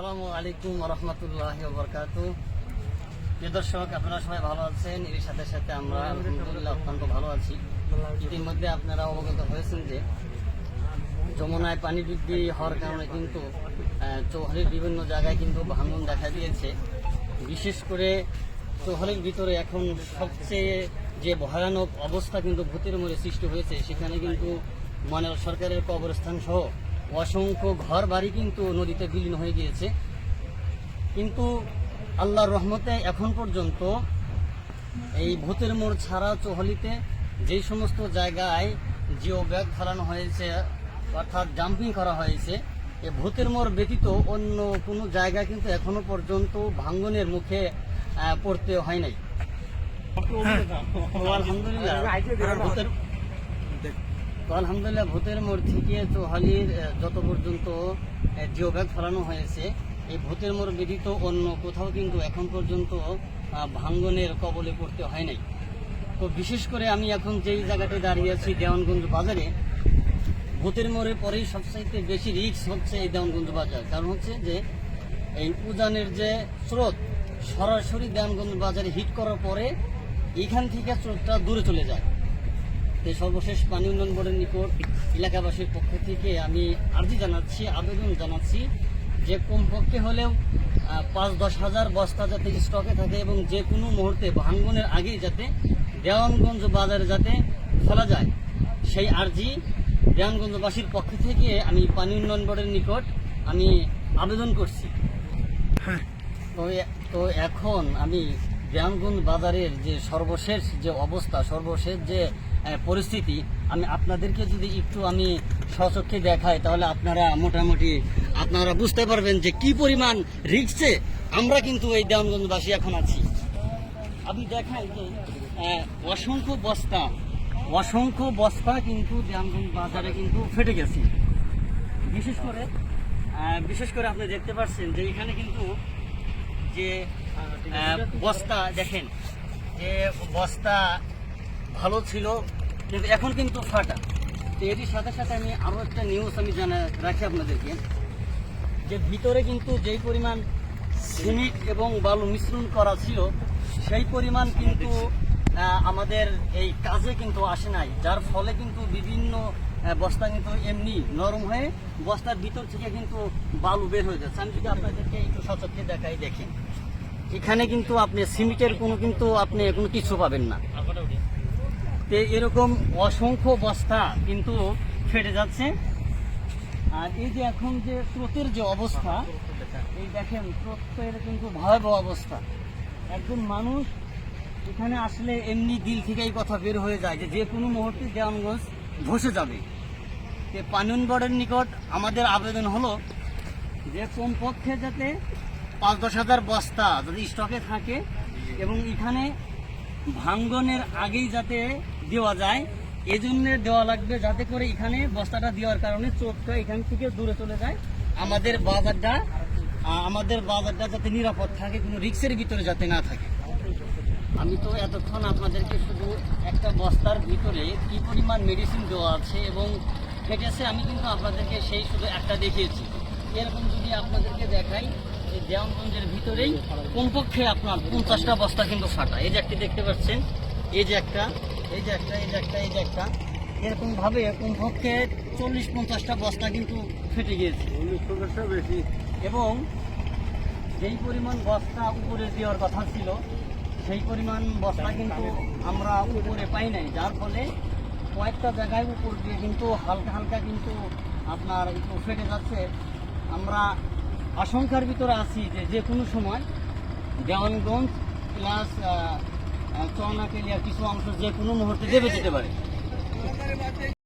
আসসালামু আলাইকুম রহমতুল্লাহ বরকাত দর্শক, আপনারা সবাই ভালো আছেন? এর সাথে সাথে আমরা আলহামদুলিল্লাহ অত্যন্ত ভালো আছি। ইতিমধ্যে আপনারা অবগত হয়েছেন যে যমুনায় পানি বৃদ্ধি হওয়ার কারণে কিন্তু চৌহালির বিভিন্ন জায়গায় কিন্তু ভাঙন দেখা দিয়েছে। বিশেষ করে চৌহালির ভিতরে এখন সবচেয়ে যে ভয়ানক অবস্থা কিন্তু ভূতের মরে সৃষ্টি হয়েছে, সেখানে কিন্তু মনের সরকারের কবরস্থান সহ অসংখ্য ঘর বাড়ি কিন্তু নদীতে বিলীন হয়ে গিয়েছে। কিন্তু আল্লাহর রহমতে এখন পর্যন্ত এই ভূতের মোড় ছাড়া চৌহালিতে যেই সমস্ত জায়গায় জিও ব্যাগ ফেলানো হয়েছে অর্থাৎ জাম্পিং করা হয়েছে এই ভূতের মোড় ব্যতীত অন্য কোনো জায়গা কিন্তু এখনও পর্যন্ত ভাঙ্গনের মুখে পড়তে হয় নাই। আলহামদুলিল্লাহ। ভূতের তো আলহামদুলিল্লাহ ভূতের মোড় থেকে চৌহালির আহ, যত পর্যন্ত জিও ব্যাগ ফেলানো হয়েছে এই ভূতের মোড় ব্যতীত অন্য কোথাও কিন্তু এখন পর্যন্ত ভাঙ্গনের কবলে পড়তে হয় নাই। তো বিশেষ করে আমি এখন যেই জায়গাতে দাঁড়িয়ে আছি দেওয়ানগঞ্জ বাজারে ভূতের মোড়ের পরেই সবচাইতে বেশি রিস্ক হচ্ছে এই দেওয়ানগঞ্জ বাজার। কারণ হচ্ছে যে এই উজানের যে স্রোত সরাসরি দেওয়ানগঞ্জ বাজারে হিট করার পরে এখান থেকে স্রোতটা দূরে চলে যায়। তো সর্বশেষ পানি উন্নয়ন বোর্ডের নিকট এলাকাবাসীর পক্ষ থেকে আমি আর্জি জানাচ্ছি আবেদন জানাচ্ছি যে কমপক্ষে হলেও পাঁচ দশ হাজার বস্তা যাতে স্টকে থাকে এবং যে কোনো মুহূর্তে ভাঙ্গনের আগেই যাতে দেওয়ানগঞ্জ বাজারে যাতে ফেলা যায় সেই আর্জি দেওয়ানগঞ্জবাসীর পক্ষ থেকে আমি পানি উন্নয়ন বোর্ডের নিকট আমি আবেদন করছি। তো তো এখন আমি গ্রামগঞ্জ বাজারের যে সর্বশেষ যে অবস্থা সর্বশেষ যে পরিস্থিতি, আমি আপনাদেরকে যদি একটু আমি সচক্ষে দেখাই, তাহলে আপনারা মোটামুটি আপনারা বুঝতে পারবেন যে কি পরিমাণ রিক্সে আমরা কিন্তু এই দেওয়ানগঞ্জবাসী এখন আছি। আমি দেখাই যে অসংখ্য বস্তা অসংখ্য বস্তা কিন্তু দেওয়ানগঞ্জ বাজারে কিন্তু ফেটে গেছে। বিশেষ করে বিশেষ করে আপনি দেখতে পাচ্ছেন যে এখানে কিন্তু যে বস্তা, দেখেন, যে বস্তা ভালো ছিল, কিন্তু এখন কিন্তু ফাটা। তো এরই সাথে সাথে আমি আরও একটা নিউজ আমি জানা, রাখি আপনাদেরকে, যে ভিতরে কিন্তু যেই পরিমাণ সিমেন্ট এবং বালু মিশ্রণ করা ছিল, সেই পরিমাণ কিন্তু আমাদের এই কাজে কিন্তু আসে নাই। যার ফলে কিন্তু বিভিন্ন বস্তা কিন্তু এমনি নরম হয়ে বস্তার ভিতর থেকে কিন্তু বালু বের হয়ে যাচ্ছে। আমি যদি আপনাদেরকে একটু সচক্ষে দেখাই দেখেন। এখানে কিন্তু আপনি সিমেন্টের কোনো কিন্তু আপনি কোনো কিছু পাবেন না। তো এরকম অসংখ্য বস্তা কিন্তু ফেটে যাচ্ছে। আর এই যে এখন যে স্রোতের যে অবস্থা, এই দেখেন স্রোতের কিন্তু ভয়াবহ অবস্থা। একজন মানুষ এখানে আসলে এমনি দিল থেকে এই কথা বের হয়ে যায় যে যে কোনো মুহূর্তে দেওয়ানগঞ্জ ধসে যাবে। তো পানুন বোর্ডের নিকট আমাদের আবেদন হলো যে কমপক্ষে যাতে পাঁচ দশ হাজার বস্তা যদি স্টকে থাকে এবং এখানে ভাঙ্গনের আগেই যাতে দেওয়া যায়, এজন্য দেওয়া লাগবে যাতে করে এখানে বস্তাটা দেওয়ার কারণে চোখটা এখান থেকে দূরে চলে যায়। আমাদের বাজারটা আমাদের বাজারটা যাতে নিরাপদ থাকে, কোনো রিক্সের ভিতরে যাতে না থাকে। আমি তো এতক্ষণ আপনাদেরকে শুধু একটা বস্তার ভিতরে কি পরিমাণ মেডিসিন দেওয়া আছে এবং ফেটেছে, আমি কিন্তু আপনাদেরকে সেই শুধু একটা দেখিয়েছি। এরকম যদি আপনাদেরকে দেখাই এই দেওয়ানগঞ্জের ভিতরেই কমপক্ষে আপনার পঞ্চাশটা বস্তা কিন্তু ফাটা। এই যে একটি দেখতে পাচ্ছেন, এই যে একটা, এই যে একটা, এই যে একটা, এই যে একটা। এরকম ভাবে কমপক্ষে চল্লিশ পঞ্চাশটা বস্তা কিন্তু ফেটে গিয়েছে। বেশি এবং যেই পরিমাণ বস্তা উপরে দেওয়ার কথা ছিল, সেই পরিমাণ বস্তা কিন্তু আমরা উপরে পাই নাই। যার ফলে কয়েকটা জায়গায় উপর দিয়ে কিন্তু হালকা হালকা কিন্তু আপনার একটু ফেটে যাচ্ছে। আমরা আশঙ্কার ভিতরে আছি যে যে কোনো সময় দেওয়ানগঞ্জ প্লাস চনাকেলিয়া কিছু অংশ যে কোনো মুহূর্তে দেবে যেতে পারে।